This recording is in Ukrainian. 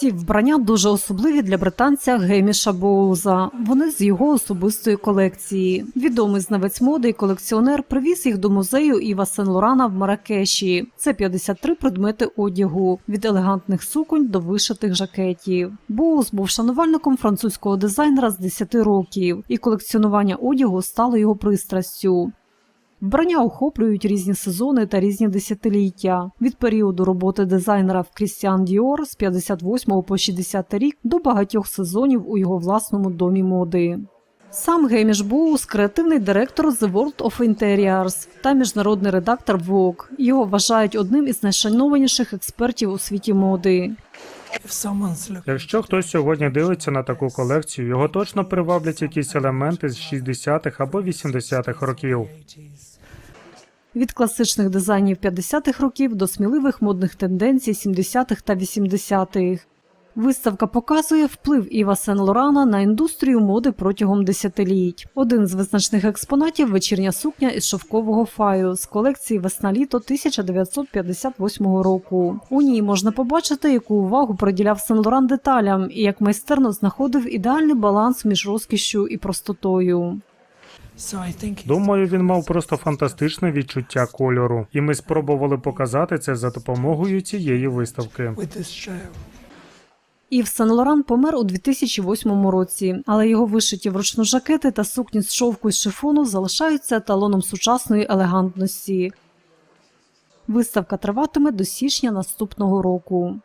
Ці вбрання дуже особливі для британця Геміша Боуза. Вони з його особистої колекції. Відомий знавець моди і колекціонер привіз їх до музею Іва Сен Лорана в Маракеші. Це 53 предмети одягу від елегантних суконь до вишитих жакетів. Боуз був шанувальником французького дизайнера з 10 років, і колекціонування одягу стало його пристрастю. Вбрання охоплюють різні сезони та різні десятиліття від періоду роботи дизайнера в Крістіан Діор з 58 по 60 рік до багатьох сезонів у його власному домі моди. Сам Геміш Боус – креативний директор The World of Interiors та міжнародний редактор Vogue. Його вважають одним із найшанованіших експертів у світі моди. Якщо хтось сьогодні дивиться на таку колекцію, його точно приваблять якісь елементи з 60-х або 80-х років. Від класичних дизайнів 50-х років до сміливих модних тенденцій 70-х та 80-х. Виставка показує вплив Іва Сен-Лорана на індустрію моди протягом десятиліть. Один з визначних експонатів вечірня сукня із шовкового фаю з колекції весна-літо 1958 року. У ній можна побачити, яку увагу приділяв Сен-Лоран деталям і як майстерно знаходив ідеальний баланс між розкішшю і простотою. Думаю, він мав просто фантастичне відчуття кольору, і ми спробували показати це за допомогою цієї виставки. Ів Сен-Лоран помер у 2008 році, але його вишиті вручну жакети та сукні з шовку і шифону залишаються еталоном сучасної елегантності. Виставка триватиме до січня наступного року.